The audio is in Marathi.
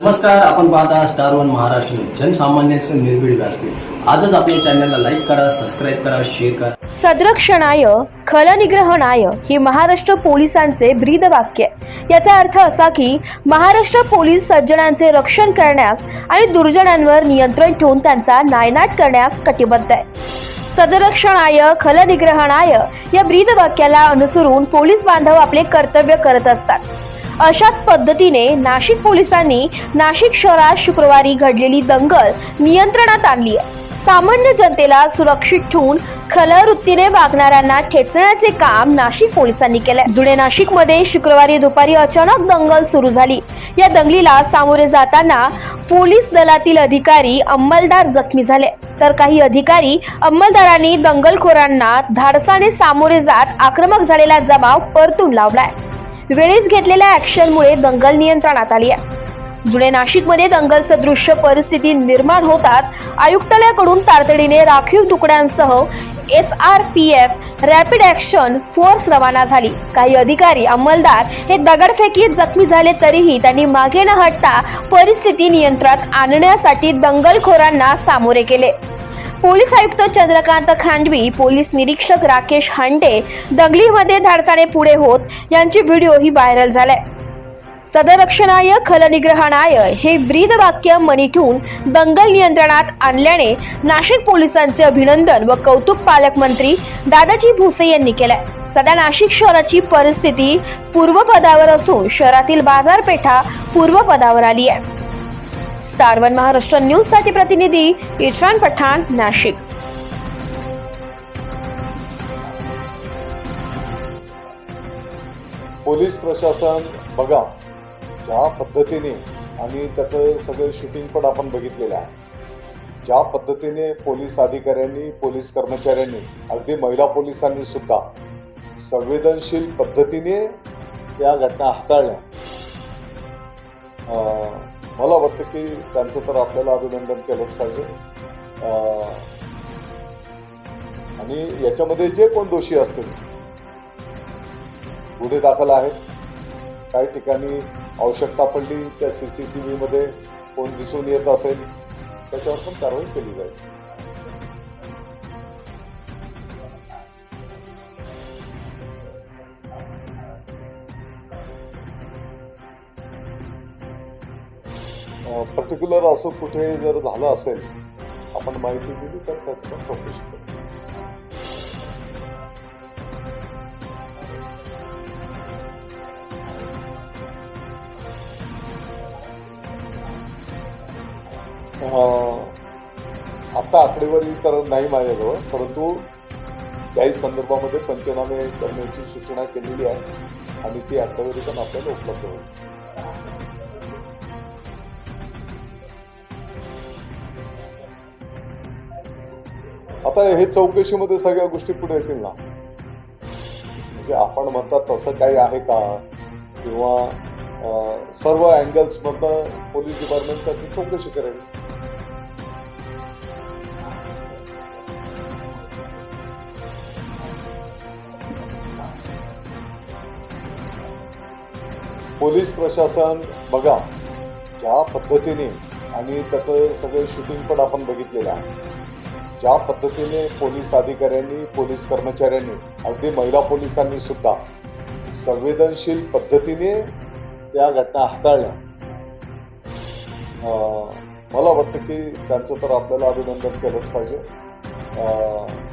नमस्कार आपण पाहता स्टार वन महाराष्ट्र जनसामान्यांचं निर्भीड व्यासपीठ. आजच आपल्या चॅनलला लाईक करा सबस्क्राईब करा शेअर करा. संरक्षणाय खलनिग्रहणाय हे महाराष्ट्र पोलिसांचे ब्रीद वाक्य आहे. याचा अर्थ असा की महाराष्ट्र पोलीस सज्जनांचे रक्षण करण्यास आणि दुर्जनांवर नियंत्रण ठेवून त्यांचा नायनाट करण्यास कटिबद्ध आहे. सदरक्षणाय खलनिग्रहणाय या ब्रीद वाक्याला अनुसरून पोलीस बांधव आपले कर्तव्य करत असतात. अशाच पद्धतीने नाशिक पोलिसांनी नाशिक शहरात शुक्रवारी घडलेली दंगल नियंत्रणात आणली आहे. सामान्य जनतेला सुरक्षित ठेवून खलवृत्तीने वागणाऱ्यांना ठेचण्याचे काम नाशिक पोलिसांनी केले जुने नाशिकमध्ये शुक्रवारी दुपारी अचानक दंगल सुरू झाली. या दंगलीला सामोरे जाताना पोलीस दलातील अधिकारी अंमलदार जखमी झाले. तर काही अधिकारी अंमलदारांनी दंगलखोरांना धाडसाने सामोरे जात आक्रमक झालेला जमाव परतून लावलाय. वेळीच घेतलेल्या ॲक्शनमुळे दंगल नियंत्रणात आली आहे. जुने नाशिकमध्ये दंगल सदृश्य परिस्थिती निर्माण होताच आयुक्तालयाकडून तातडीने राखीव तुकड्यांसह S R P F rapid action force रवाना झाली. काही अधिकारी अंमलदार हे दगडफेकीत जखमी झाले तरीही त्यांनी मागे न हटता परिस्थिती नियंत्रणात आणण्यासाठी दंगलखोरांना सामोरे केले पोलीस आयुक्त चंद्रकांत खांडवी पोलीस निरीक्षक राकेश हांडे दंगलीमध्ये धाडसाने पुढे होत यांचे व्हिडिओ ही व्हायरल झालाय. सदरक्षणाय खलनिग्रहणाय हे ब्रीद वाक्य मनी ठेवून दंगल नियंत्रणात आणल्याने नाशिक पोलिसांचे अभिनंदन व कौतुक पालकमंत्री दादाजी भुसे यांनी केलंय. सध्या नाशिक शहराची परिस्थिती पूर्वपदावर असून शहरातील बाजारपेठा पूर्वपदावर आली आहे. स्टार वन महाराष्ट्र न्यूजसाठी प्रतिनिधी इरफान पठाण नाशिक. पोलीस प्रशासन बघा ज्या पद्धतीने आणि त्याचं सगळं शूटिंग पण आपण बघितलेलं आहे. ज्या पद्धतीने पोलीस अधिकाऱ्यांनी पोलीस कर्मचाऱ्यांनी अगदी महिला पोलिसांनी सुद्धा संवेदनशील पद्धतीने त्या घटना हाताळल्या. मला वाटतं की त्यांचं तर आपल्याला अभिनंदन केलंच पाहिजे. आणि याच्यामध्ये जे कोण दोषी असतील गुन्हे दाखल आहेत. काही ठिकाणी आवश्यकता पडली त्या सी सी टी व्हीमध्ये कोण दिसून येत असेल त्याच्यावर पण कारवाई केली जाईल. पर्टिक्युलर असं कुठे जर झालं असेल आपण माहिती दिली तर त्याचं पण चौकशी करू. आता आकडेवारी तर नाही माझ्याजवळ परंतु त्याही संदर्भामध्ये पंचनामे करण्याची सूचना केलेली आहे आणि ती आकडेवारी पण आपल्याला उपलब्ध होईल. आता हे चौकशीमध्ये सगळ्या गोष्टी पुढे येतील ना? म्हणजे आपण म्हणतात तसं काही आहे का? किंवा सर्व अँगल्स मधनं पोलीस डिपार्टमेंट त्याची चौकशी करेल. पोलीस प्रशासन बघा ज्या पद्धतीने आणि त्याचं सगळं शूटिंग पण आपण बघितलेलं आहे. ज्या पद्धतीने पोलीस अधिकाऱ्यांनी पोलीस कर्मचाऱ्यांनी अगदी महिला पोलिसांनी सुद्धा संवेदनशील पद्धतीने त्या घटना हाताळल्या. मला वाटतं की त्यांचं तर आपल्याला अभिनंदन केलंच पाहिजे.